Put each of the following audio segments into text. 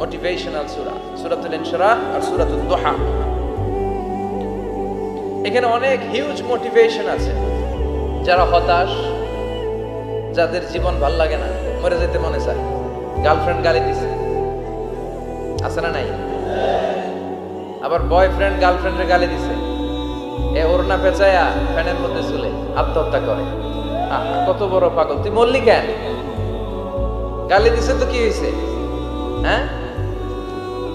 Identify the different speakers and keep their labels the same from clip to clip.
Speaker 1: Motivational সূরা সূরাতুল ইনশিরাহ আর সূরাতুল দুহা এখানে অনেক হিউজ মোটিভেশন আছে। যারা হতাশ যাদের জীবন ভালো লাগে না মরে যেতে মনে চায়। গার্লফ্রেন্ড গালি দিছে। আছে না নাই? আবার বয়ফ্রেন্ড গার্লফ্রেন্ডের গালি দিছে। এ ওড়না পেঁচায়া ফ্যানের মধ্যে চলে আত্মহত্যা করে। আহা, কত বড় পাগল। তুই মরলি কেন? গালি দিছে তো কি হয়েছে হ্যাঁ?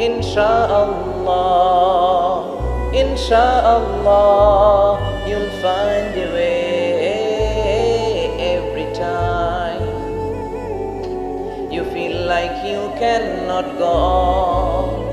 Speaker 1: Insha'Allah, Insha'Allah, you'll find your way every time. You feel like you cannot go on.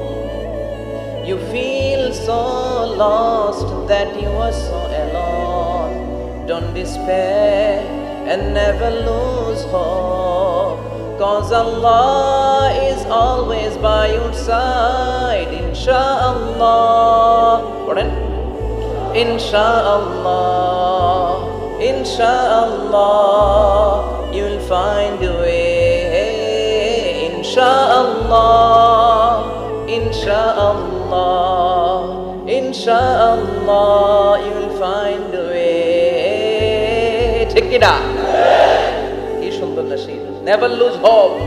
Speaker 1: You feel so lost that you are so alone. Don't despair and never lose hope. Cause Allah always by your side. Insha'Allah. পড়েন Insha'Allah. Insha'Allah. You'll find a way. Insha'Allah. Insha'Allah, Insha'Allah, you'll find a way. ঠিক কিনা কি Never lose সেই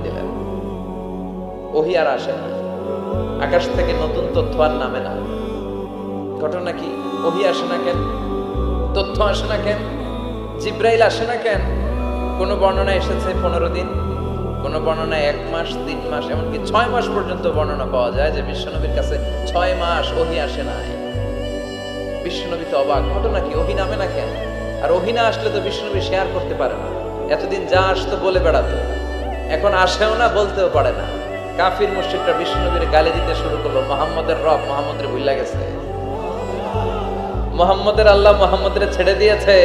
Speaker 1: ওহি আর আসে না। আকাশ থেকে নতুন তথ্য আর নামে না। ঘটনা কি? ওহি আসে না কেন? তথ্য আসে না কেন? জিব্রাইল আসে না কেন? কোনো বর্ণনা এসেছে পনেরো দিন? কোনো বর্ণনায় এক মাস, তিন মাস, এমনকি ছয় মাস পর্যন্ত বর্ণনা পাওয়া যায় যে বিশ্বনবীর কাছে ছয় মাস ওহি আসে নাই। বিশ্বনবী তো অবাক। ঘটনা কি? ওহি নামে না কেন? আর ওহি না আসলে তো বিশ্বনবী শেয়ার করতে পারে না। এতদিন যা আসতো বলে বেড়াতো। এখন আসেও না, বলতেও পারে না। কাফির মুশরিকরা বিশ্বনবীর গালি দিতে শুরু করল। মোহাম্মদের রব মোহাম্মদের ভুল্লা গেছে। মোহাম্মদের আল্লাহ মোহাম্মদের ছেড়ে দিয়েছে।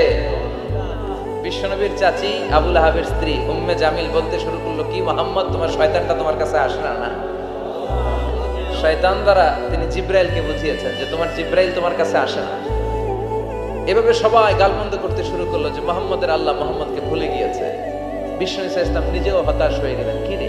Speaker 1: বিশ্বনবীর চাচি আবুল আহাবের স্ত্রী উম্মে জামিল বলতে শুরু করল, কি মোহাম্মদ, তোমার শয়তানটা তোমার কাছে আসে না না? শয়তান দ্বারা তিনি জিব্রাইলকে বুঝিয়েছেন যে তোমার জিব্রাইল তোমার কাছে আসে না। এভাবে সবাই গালমন্দ করতে শুরু করল যে মোহাম্মদের আল্লাহ মোহাম্মদকে ভুলে গিয়েছে। বিষ্ণু ইসা ইসলাম নিজেও হতাশ হয়ে গেলেন, কি রে?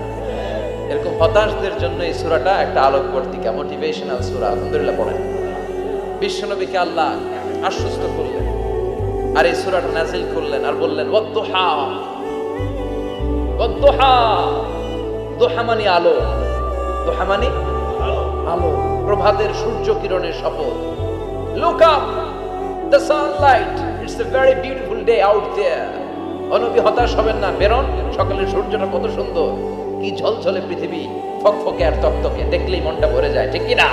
Speaker 1: এরকম হতাশদের জন্য এই সুরাটা একটা আলোক পত্রিকা মোটিভেশনাল সুরা। আলহামদুলিল্লাহ পড়েন। বিশ্বনবীকে আল্লাহ আশ্বস্ত করলেন আর এই সুরাটা নাজিল করলেন আর বললেন ওয়াদ্দুহা ওয়াদ্দুহা দোহা। মানে আলো। দোহা মানে আলো। প্রভাতের সূর্য কিরণের শপথ। Look up the sunlight it's a very beautiful day out there অনবি হতাশ হবেন না। বেরন, সকালের সূর্যটা কত সুন্দর। কি ঝলঝলে পৃথিবী ফকফকে আর তকতকে দেখলেই মনটা ভরে যায়, ঠিক কি না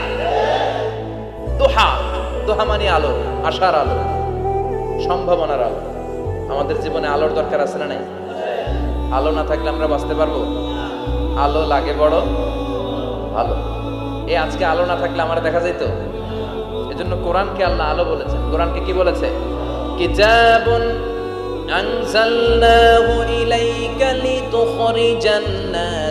Speaker 1: দোহা দোহা মানে আলো, আশার আলো, সম্ভাবনার আলো। আমাদের জীবনে আলোর দরকার আছে না নাই? আলো না থাকলে আমরা বাঁচতে পারব? আলো লাগে বড়, ভালো। এই আজকে আলো না থাকলে আমার দেখা যেত এজন্য কোরআনকে আল্লাহ আলো বলেছেন। কোরআনকে কি বলেছে? কিতাবুন আনজালনাহু ইলাইকা লিতুখরিজান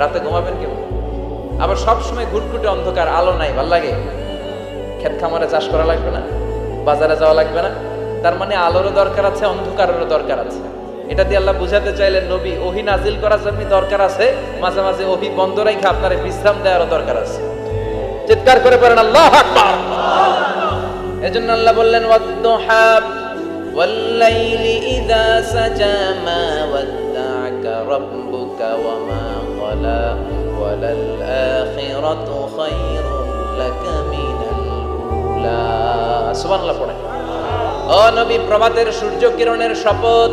Speaker 1: রাতে ঘুমাবেন কেউ আবার সবসময় ঘুটঘুটে অন্ধকার, আলো নাই, ভালো লাগে? ক্ষেত খামারে চাষ করা লাগবে না? বাজারে যাওয়া লাগবে না? তার মানে আলোরও দরকার আছে, অন্ধকারেরও দরকার আছে। এটা দিয়ে আল্লাহ বুঝাতে চাইলেন, নবী, ওহি নাজিল করার জন্য দরকার আছে। মাঝে মাঝে ওহি বন্ধ রেখে আপনার বিশ্রাম দেওয়ারও দরকার আছে। চিৎকার করে পারেন আল্লাহ আকবার! জন্য আল্লাহ বললেন ওয়াদ ওয়াল্লাইলি ইযা সাজা মা ربك وما قلى وللآخرة خير لك من الأولى সুবহান আল্লাহ পড়ে ও নবী প্রভাতের সূর্য কিরণের শপথ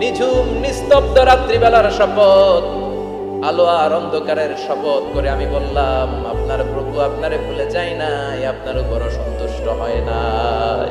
Speaker 1: নিঝুম নিস্তব্ধ রাত্রিবেলার শপথ আলো আর অন্ধকারের শপথ করে আমি বললাম আপনার প্রভু আপনারে ভুলে যায় নাই আপনার উপর সন্তুষ্ট হয় নাই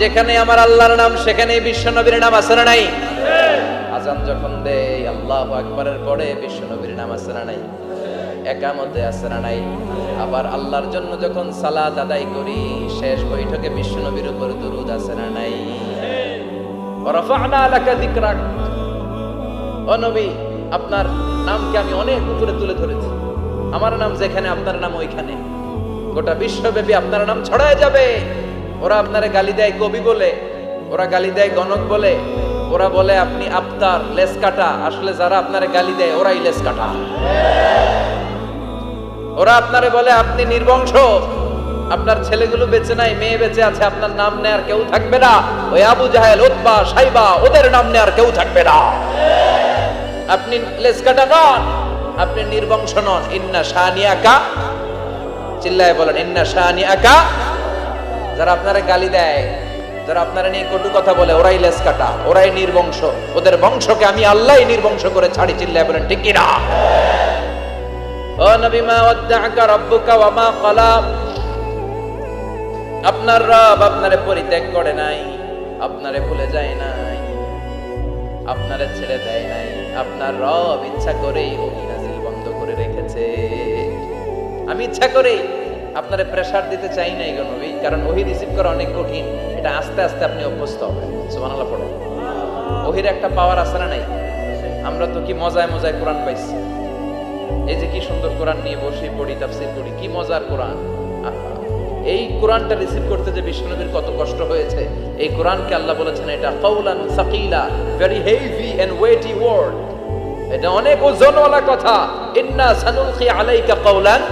Speaker 1: যেখানে আমার আল্লাহর নাম সেখানে বিশ্ব নবীর নাম আছে না নাই? আজান যখন দেয়, আল্লাহ আকবারের পরে বিশ্ব নবীর নাম আছে না নাই? একামতে আছে না নাই? আবার আল্লাহর জন্য যখন সালাত আদায় করি, শেষ বৈঠকে বিশ্ব নবীর উপর দুরুদ আছে না নাই? রফা'না লাকা যিকরাক। ও নবী, আপনার নামকে আমি অনেক উপরে তুলে ধরেছি। আমার নাম যেখানে, আপনার নাম ওইখানে। গোটা বিশ্বব্যাপী আপনার নাম ছড়ায় যাবে। ওরা আপনারে গালি দেয় কবি বলে, ওরা গালি দেয় গণক বলে, ওরা বলে আপনি আফতার লেস কাটা আসলে যারা আপনারে গালি দেয়, ওরাই লেস কাটা ওরা আপনারে বলে আপনি নির্বংশ। আপনার ছেলেগুলো বেঁচে নাই, মেয়ে বেঁচে আছে, আপনার নাম নেয়ার কেউ থাকবে না। ওই আবু জাহেল, উতবা, সাইবা, ওদের নাম নেয়ার কেউ থাকবে না। আপনি লেস কাটা নন, আপনি নির্বংশ নন। ইন্না শাহানিয়াকা চিল্লায় বলেন, ইন্না শাহানিয়াকা যারা আপনারা গালি দেয়, যারা আপনারা নিয়ে কটু কথা বলে, ওরাই লেস কাটা ওরাই নির্বংশ। ওদের বংশকে আমি আল্লাহ নির্বংশ করে ছাড়ি, চিল্লায় বলেন, ঠিক কিনা? ও নবী, মা ওয়াদ্দাআকা রাব্বুকা ওয়া মা ক্বালা আপনার রব আপনারে পরিত্যাগ করে নাই, আপনারে ভুলে যায় নাই, আপনারে ছেড়ে দেয় নাই, আপনার রব ইচ্ছা করেই ওহি নাজিল বন্ধ করে রেখেছে। আমি ইচ্ছা করেই আপনারে প্রেসার দিতে চাই নাই গো নবী, কারণ ওহি রিসিভ করা অনেক কঠিন, এটা আস্তে আস্তে আপনি অভ্যস্ত হবেন। সুবহানাল্লাহ পড়ে ওহির একটা পাওয়ার আছে না নাই? আমরা তো কি মজায় মজায় কোরআন পাইছি। এই যে কি সুন্দর কোরআন নিয়ে বসে পড়ি, তাফসীর করি, কি মজার কোরআন। এই কোরআনটা রিসিভ করতে যে বিষ্ণুনবীর কত কষ্ট হয়েছে, এই কোরআনকে আল্লাহ বলেছেন এটা কৌলান সাকিলা very heavy and weighty word এটা অনেক ওজনওয়ালা কথা। ইন্না সানুলকি আলাইকা কৌলান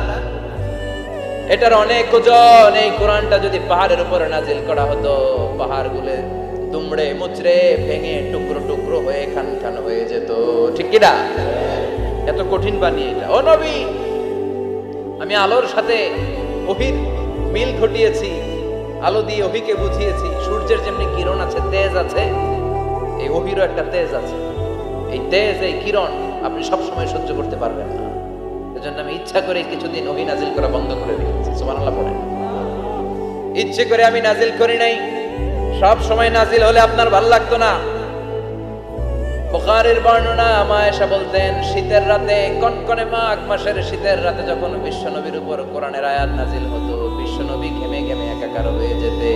Speaker 1: এটার অনেক ওজন। এই কোরআনটা যদি পাহাড়ের উপরে নাজিল করা হতো, পাহাড়গুলো দুমড়ে মুচড়ে ভেঙে টুকরো টুকরো হয়ে খান খান হয়ে যেত। ঠিক কিনা? এত কঠিন বানিয়ে এটা। ও নবী, আমি আলোর সাথে অহির মিল ঘটিয়েছি, আলো দিয়ে অহিকে বুঝিয়েছি। সূর্যের যেমনি কিরণ আছে, তেজ আছে, এই অহিরও একটা তেজ আছে। এই তেজ, এই কিরণ আপনি সবসময় সহ্য করতে পারবেন না। এজন্য আমি ইচ্ছা করে কিছুদিন অহি নাজিল করা বন্ধ করে রেখেছি। সুবহানাল্লাহ পড়েন ইচ্ছে করে আমি নাজিল করি নাই। সব সময় নাজিল হলে আপনার ভালো লাগতো না। বুখারীর বর্ণনা বলতেন, শীতের রাতে, কনকনে মাঘ মাসের শীতের রাতে যখন বিশ্বনবীর উপর কোরআনের আয়াত নাজিল হতো, বিশ্বনবী ঘেমে ঘেমে একাকার হয়ে যেতে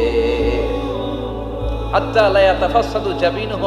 Speaker 1: হাত্তা লা ইয়াতাফাসাদু জাবিনুহু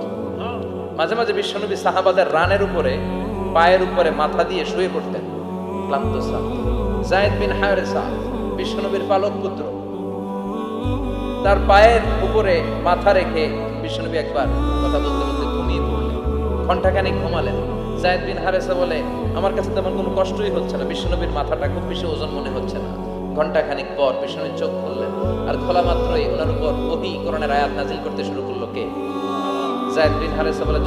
Speaker 1: মাঝে মাঝে বিশ্বনবী সাহাবাদের রানের উপরে, পায়ের উপরে মাথা দিয়ে শুয়ে পড়তেন। ক্লান্ত জায়েদ বিন হায়রেসা বিশ্বনবীর পালক পুত্র, তার পায়ের উপরে মাথা রেখে বিষ্ণুনবী একবার কথা বলতে বলতে ঘুমিয়ে পড়লেন। ঘন্টাখানিক ঘুমালেন। জায়দ বিন হারেসা বলে, আমার কাছে তেমন কোনো কষ্টই হচ্ছে না। বিশ্বনবীর মাথাটা খুব বেশি ওজন মনে হচ্ছে না। ঘন্টাখানিক পর বিষ্ণুবীর চোখ খুললেন। আর খোলা মাত্রই ওনার উপর ওহি কোরআনের আয়াত নাজিল করতে শুরু করল কে?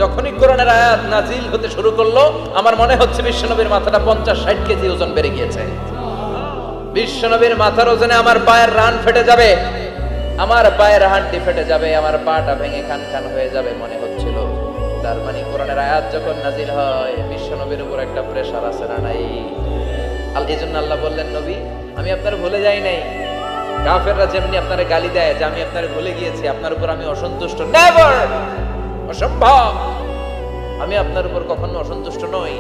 Speaker 1: যখনই কোরআনের আয়াত নাজিল হতে শুরু করল, আমার মনে হচ্ছে বিশ্বনবীর মাথাটা পঞ্চাশ ষাট কেজি ওজন বেড়ে গিয়েছে। বিশ্বনবীর মাথার ওজনে আমার পায়ের রান ফেটে যাবে। আমার পায়ের হাড্ডি ফেটে যাবে, আমার পাটা ভেঙে খান খান হয়ে যাবে মনে হচ্ছিল। তার মানে কোরআনের আয়াত যখন নাজিল হয়, বিশ্বনবীর উপর একটা প্রেশার আছে না নাই? আল এই জন্য আল্লাহ বললেন, নবী, আমি আপনার ভুলে যাই নাই। কাফেররা যেমনি আপনার গালি দেয়, যে আমি আপনার ভুলে গিয়েছি, আপনার উপর আমি অসন্তুষ্ট। নেভার অসম্ভব আমি আপনার উপর কখনো অসন্তুষ্ট নই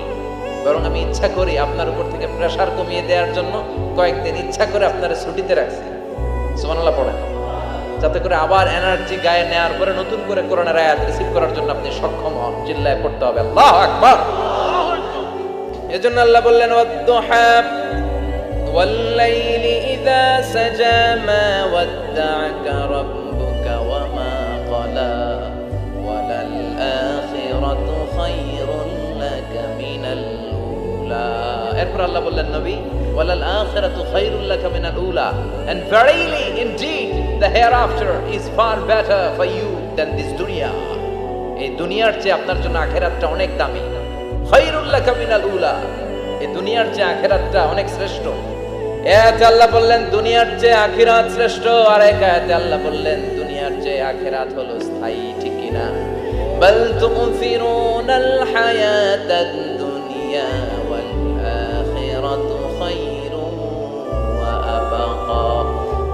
Speaker 1: বরং আমি ইচ্ছা করি আপনার উপর থেকে প্রেসার কমিয়ে দেওয়ার জন্য কয়েকদিন ইচ্ছা করে আপনার ছুটিতে রাখছি সুবহানাল্লাহ পড়েন যাতে করে আবার এনার্জি গায়ে নেওয়ার পরে নতুন করে কোরআনের আয়াত রিসিভ করার জন্য আপনি সক্ষম হন চিল্লায় পড়তে হবে আল্লাহ আকবার এজন্য আল্লাহ বললেন ওয়াদ্দুহা والليل إذا سجى ما ودعك ربك এরপর আল্লাহ বললেন, নবী, ওয়ালাল আখিরাতু খায়রুল লাকা মিনাল উলা and verily indeed the hereafter is far better for you than this dunya. এই দুনিয়ার চেয়ে আপনার জন্য আখেরাতটা অনেক দামি। খায়রুল লাকা মিনাল উলা, এই দুনিয়ার চেয়ে আখেরাতটা অনেক শ্রেষ্ঠ। এতে আল্লাহ বললেন, দুনিয়ার চেয়ে আখিরাত শ্রেষ্ঠ। আর এক আয়াতে আল্লাহ বললেন, দুনিয়ার চেয়ে আখিরাত হলো স্থায়ী, ঠিক কিনা? বল তুমফিরুনাল হায়াতাদ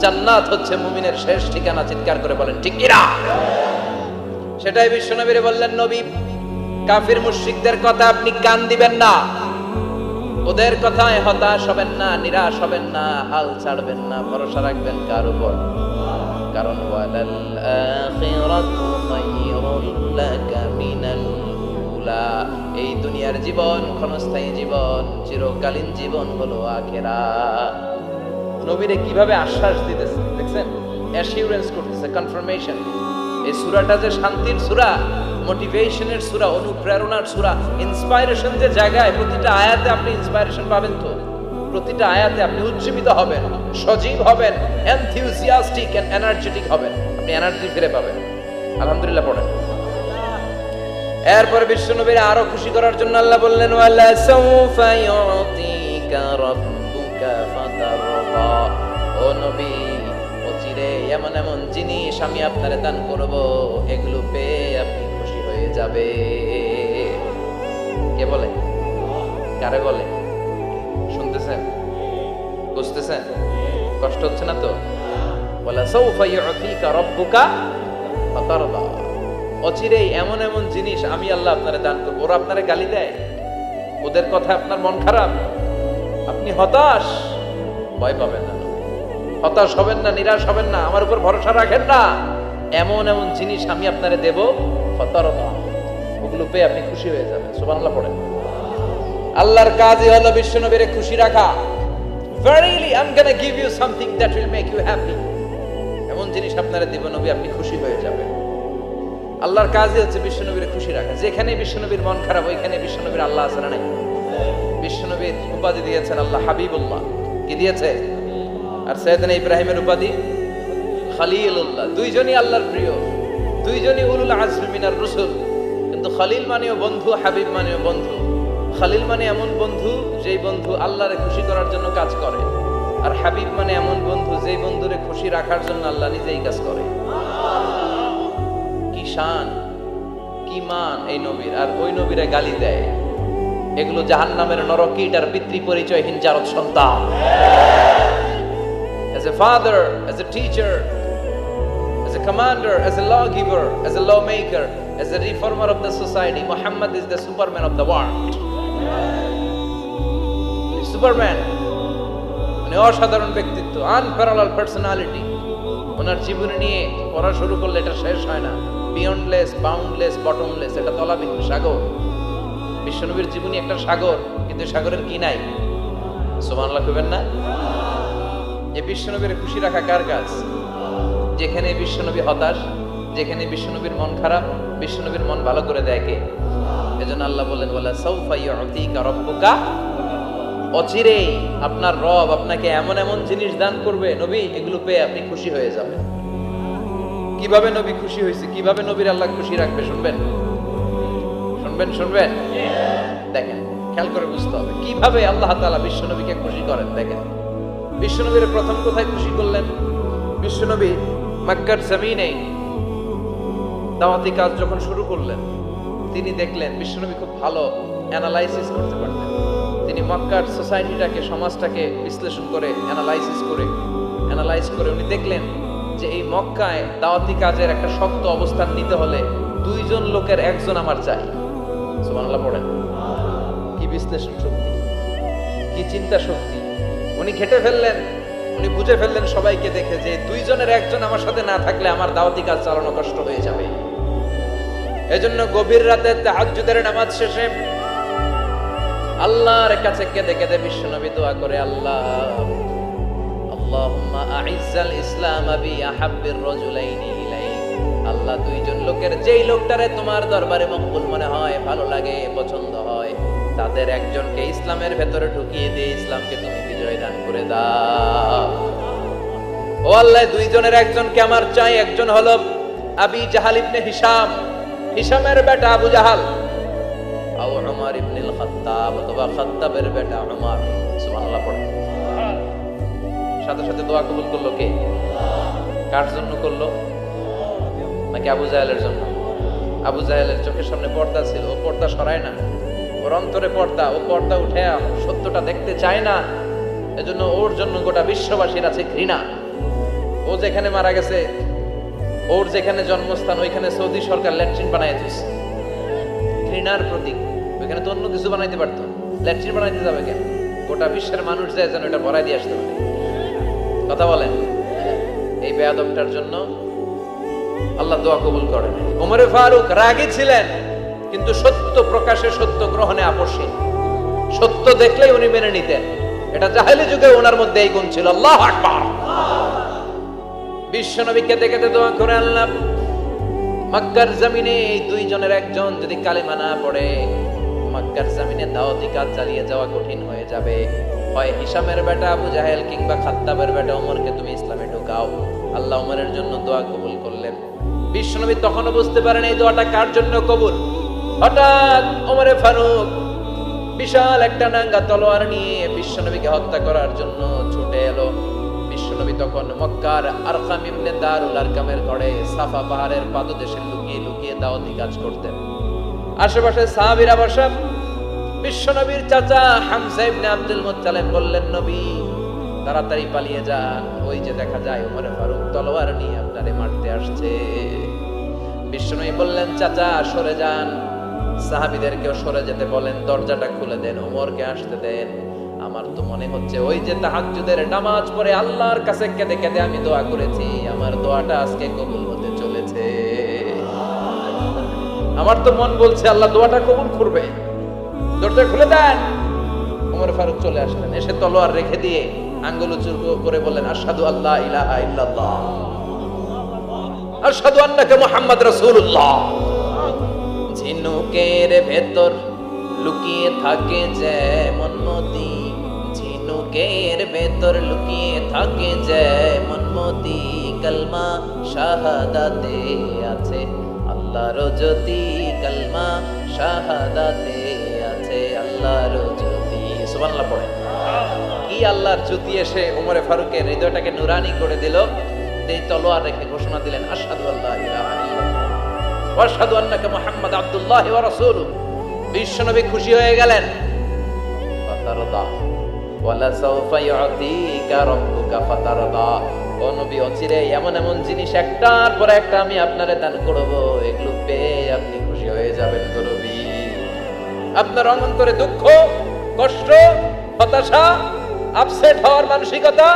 Speaker 1: জান্নাত হচ্ছে মুমিনের শেষ ঠিকানা, চিৎকার করে বলেন, ঠিক কিনা সেটাই বিশ্ব বিশ্বনবীরে বললেন, নবী, কাফির মুশরিকদের কথা আপনি কান দিবেন না। ওদের কথায় হতাশ হবেন না, নিরাশ হবেন না, হাল ছাড়বেন না, ভরসা রাখবেন কার উপর? কারণ, ওয়ালাল আখিরাতু খায়রুল লাকা মিনাল উলা। এই দুনিয়ার জীবন ক্ষণস্থায়ী জীবন, চিরকালীন জীবন হলো আখেরা নবীরে কীভাবে আশ্বাস দিতেছে, দেখছেন? অ্যাসিউরেন্স করতেছে কনফার্মেশন এই সূরাটা যে শান্তির সূরা মোটিভেশনের সূরা, অনুপ্রেরণার সূরা ইন্সপাইরেশন যে জায়গায় প্রতিটা আয়াতে আপনি ইন্সপাইরেশন পাবেন তো? প্রতিটা আয়াতে আপনি উজ্জীবিত হবেন, সজীব হবেন এনথিউসিয়াস্টিক এন্ড এনার্জেটিক হবেন। আপনি এনার্জি ফিরে পাবেন। আলহামদুলিল্লাহ পড়েন। এরপর বিশ্বনবীর আরও খুশি করার জন্য আল্লাহ বললেন, ওয়ালা সাউফা ইউতিকা রাব্বুকা অচিরে এমন এমন জিনিস আমি দান করব, এগুলো পেয়ে আপনি খুশি হয়ে যাবে। কে বলে? কারে বলে? শুনতেছেন? বুঝতেছেন? কষ্ট হচ্ছে না তো? বলা, সৌফা রাব্বুকা অচিরেই এমন এমন জিনিস আমি আল্লাহ আপনারে দান করব। ওরা আপনারে গালি দেয়? ওদের কথা আপনার মন খারাপ? আপনি হতাশ? ভয় পাবেন না। হতাশ হবেন না নিরাশ হবেন না আমার উপর ভরসা রাখেন না। এমন এমন জিনিস আমি আপনারে দেব হতারতা। ওগুলো পেয়ে আপনি খুশি হয়ে যাবেন। সুবহানাল্লাহ পড়েন। আল্লাহর কাজই হলো বিশ্বনবীরে খুশি রাখা। Verily, I'm gonna give you something that will make you happy. এমন জিনিস আপনারা দিব নবী আপনি খুশি হয়ে যাবেন। আল্লাহর কাজই হচ্ছে বিশ্বনবীর খুশি রাখা। যেখানে বিশ্বনবীর মন খারাপ ওইখানে বিশ্বনবীর আল্লাহ আছে না নাই? বিশ্বনবীর উপাধি দিয়েছেন আল্লাহ হাবিবুল্লাহ। কি দিয়েছে? আর সৈয়দনা ইব্রাহিমের উপাধি? খালিলুল্লাহ। দুইজনই আল্লাহর প্রিয়। দুইজনই উলুল আজম মিনার রসুল। কিন্তু খালিল মানেও বন্ধু, হাবিব মানেও বন্ধু। খালিল মানে এমন বন্ধু যেই বন্ধু আল্লাহরে খুশি করার জন্য কাজ করে। আর হাবিব মানে এমন বন্ধু যেই বন্ধুরে খুশি রাখার জন্য আল্লাহ নিজেই কাজ করে। কি শান, কি মান এই নবীর। আর ওই নবীরে গালি দেয়। এগুলো জাহান নামের নরকিট আর পিতৃ পরিচয়হীন জারত সন্তান। As a father, as a teacher, as a commander, as a lawgiver, as a lawmaker, as a reformer of the society, muhammad is the superman of the world. Superman মানে অসাধারণ ব্যক্তিত্ব আনপ্যারালাল পার্সোনালিটি ওনার জীবনী নিয়ে পড়া শুরু করলে এটা শেষ হয় না। বিয়ন্ডলেস বাউন্ডলেস বটমলেস এটা তলাবিহীন সাগর। বিশ্বনবীর জীবনী একটা সাগর, কিন্তু সাগরের কি নাই? সুবহানাল্লাহ কইবেন না? যে বিশ্বনবীর খুশি রাখা কার কাজ? যেখানে বিশ্বনবী হতাশ, যেখানে বিশ্বনবীর মন খারাপ, বিশ্বনবীর মন ভালো করে দেয় কে? এজন্য আল্লাহ বলেন বলে সৌফা ইউতিকা রব্বুকা অচিরেই আপনার রব আপনাকে এমন এমন জিনিস দান করবে, নবী, এগুলো পেয়ে আপনি খুশি হয়ে যাবেন। কীভাবে নবী খুশি হয়েছে? কীভাবে নবীর আল্লাহ খুশি রাখবে? শুনবেন? শুনবেন শুনবেন? খেয়াল করে বুঝতে হবে। কীভাবে আল্লাহ তাআলা বিশ্বনবীকে খুশি করেন, দেখেন। বিশ্বনবীর প্রথম কোথায় খুশি করলেন? বিশ্বনবী মক্কার জমিনে দাওয়াতি কাজ যখন শুরু করলেন, তিনি দেখলেন বিশ্বনবী খুব ভালো অ্যানালাইসিস করতে পারতেন। তিনি মক্কার সোসাইটিটাকে সমাজটাকে বিশ্লেষণ করে অ্যানালাইসিস করে অ্যানালাইজ করে উনি দেখলেন যে এই মক্কায় দাওয়াতি কাজের একটা শক্ত অবস্থান নিতে হলে দুইজন লোকের একজন আমার চাই। সুবহানাল্লাহ, পড়েন। বিশ্লেষণ শক্তি, কি চিন্তা শক্তি? উনি ঘেটে ফেললেন, উনি বুঝে ফেললেন সবাইকে দেখে যে দুইজনের একজন আমার সাথে না থাকলে আমার দাওয়াতি কাজ চালানো কষ্ট হয়ে যাবে। এজন্য গভীর রাতে তাহাজ্জুদের নামাজ শেষে আল্লাহর কাছে কেঁদে কেঁদে বিশ্বনবী দোয়া করে, আল্লাহ, আল্লাহুম্মা আইজ্জাল ইসলাম বি আহাব্বির রাজুলাইনি ইলাইক। আল্লাহ, দুইজন লোকের যেই লোকটারে তোমার দরবারে মকবুল মনে হয়, ভালো লাগে, পছন্দ হয়। তাদের একজনকে ইসলামের ভেতরে ঢুকিয়ে দিয়ে ইসলামকে তুমি বিজয় দান করে দাও। ও আল্লাহ, দুইজনের একজনকে আমার চাই, একজন হলো আবি জাহাল ইবনে হিসাম হিসামের বেটা আবু জাহাল। আও উমর ইবনুল খাত্তাব অথবা খাত্তাবের বেটা উমর। সুবহানাল্লাহ, পড়ে। সাথে সাথে দোয়া কবুল করল কে? কার জন্য করল? নাকি আবু জাহেলের জন্য? আবু জাহেলের চোখের সামনে পর্দা ছিল, ও পর্দা সরায় না। ওর অন্তরে পর্দা, ও পর্দা উঠে সত্যটা দেখতে চায় না। এজন্য ওর জন্য গোটা বিশ্ববাসীর আছে ঘৃণা। ও যেখানে মারা গেছে, ওর যেখানে জন্মস্থান, ওইখানে সৌদি সরকার ল্যাট্রিন বানাই দিয়েছে। ঘৃণার প্রতীক। ওইখানে তো অন্য কিছু বানাইতে পারতো। ল্যাট্রিন বানাইতে যাবে কেন? গোটা বিশ্বের মানুষ যায় যেন এটা ভরাই দিয়ে আসতে পারে। কথা বলেন? এই বেয়াদবটার জন্য আল্লাহ দোয়া কবুল করেন। ওমরে ফারুক রাগী ছিলেন। কিন্তু সত্য প্রকাশে সত্য গ্রহণে আপসীন। সত্য দেখলেই উনি মেনে নিতেন। এটা জাহেলি যুগে ওনার মধ্যে এই গুণ ছিল। আল্লাহ আকবার। বিশ্বনবী কেঁদে কেঁদে দোয়া করে আল্লাহ মক্কার জমিনে এই দুইজনের একজন যদি কালিমা না পড়ে, মক্কার জমিনে দাওয়াতি কাজ চালিয়ে যাওয়া কঠিন হয়ে যাবে। হয় হিসামের বেটা আবু জাহেল কিংবা খাত্তাবের বেটা ওমরকে তুমি ইসলামে ঢুকাও। আল্লাহ ওমরের জন্য দোয়া কবুল করলেন। বিশ্বনবী তখনও বুঝতে পারেন এই দোয়াটা কার জন্য কবুল? হঠাৎ ওমরে ফারুক বিশাল একটা নাঙ্গা তলোয়ার নিয়ে বিশ্বনবীকে হত্যা করার জন্য ছুটে এলো। বিশ্বনবী তখন মক্কার আরকাম ইবনে দারুল আরকামের ঘরে সাফা পাহাড়ের পাদদেশে লুকিয়ে লুকিয়ে দাওয়াতি কাজ করতেন। আশেপাশে সাহাবীরা বসা। বিশ্বনবীর চাচা হামজা ইবনে আব্দুল মুত্তালিব বললেন, নবী, তাড়াতাড়ি পালিয়ে যান। ওই যে দেখা যায় ওমরে ফারুক তলোয়ার নিয়ে আপনারে মারতে আসছে। বিশ্বনবী বললেন, চাচা, সরে যান। সাহাবীদেরকেও সরে যেতে বলেন, দরজাটা খুলে দেন, ওমরকে আসতে দেন। আমার তো মনে হচ্ছে ওই যে তাহাজ্জুদের নামাজ পড়ে আল্লাহর কাছে কেঁদে কেঁদে আমি দোয়া করেছি, আমার দোয়াটা আজকে কবুল হতে চলেছে। আমার তো মন বলছে, আল্লাহ দোয়াটা কবুল করবে। দরজা খুলে দেন। ওমর ফারুক চলে আসলেন, এসে তলোয়ার রেখে দিয়ে আঙ্গুল উঁচু করে বললেন আশহাদু আল্লাহ ইলাহা ইল্লাল্লাহ। আশহাদু আন্নাকা মুহাম্মদ রাসূলুল্লাহ। ঝিনুকের ভেতর লুকিয়ে থাকে যেমন মতি ঝিনুকের ভেতর লুকিয়ে থাকে যেমন মতি কলমা শাহাদাতে আছে। আল্লাহর জ্যোতি কলমা শাহাদাতে আছে। আল্লাহর জ্যোতি, সুবহানাল্লাহ পড়েন। কি আল্লাহর জ্যোতি এসে ওমরে ফারুকের হৃদয়টাকে নুরানি করে দিল? এই তলোয়ার রেখে ঘোষণা দিলেন, আশহাদু আল্লাহ আন্নাকা মুহাম্মাদ আব্দুল্লাহ ওয়া বিশ্বনবী খুশি হয়ে গেলেন। ফাতারদা, ওয়ালা ইউতিকা রাব্বুকা ফাতারদা। ও নবী, অচিরে এমন এমন জিনিস একটার পর একটা আমি আপনারে দান করব, এগুলো পেয়ে আপনি খুশি হয়ে যাবেন গো নবী। আপনার অনন্তরে দুঃখ, কষ্ট, হতাশা আপসেট হওয়ার মানসিকতা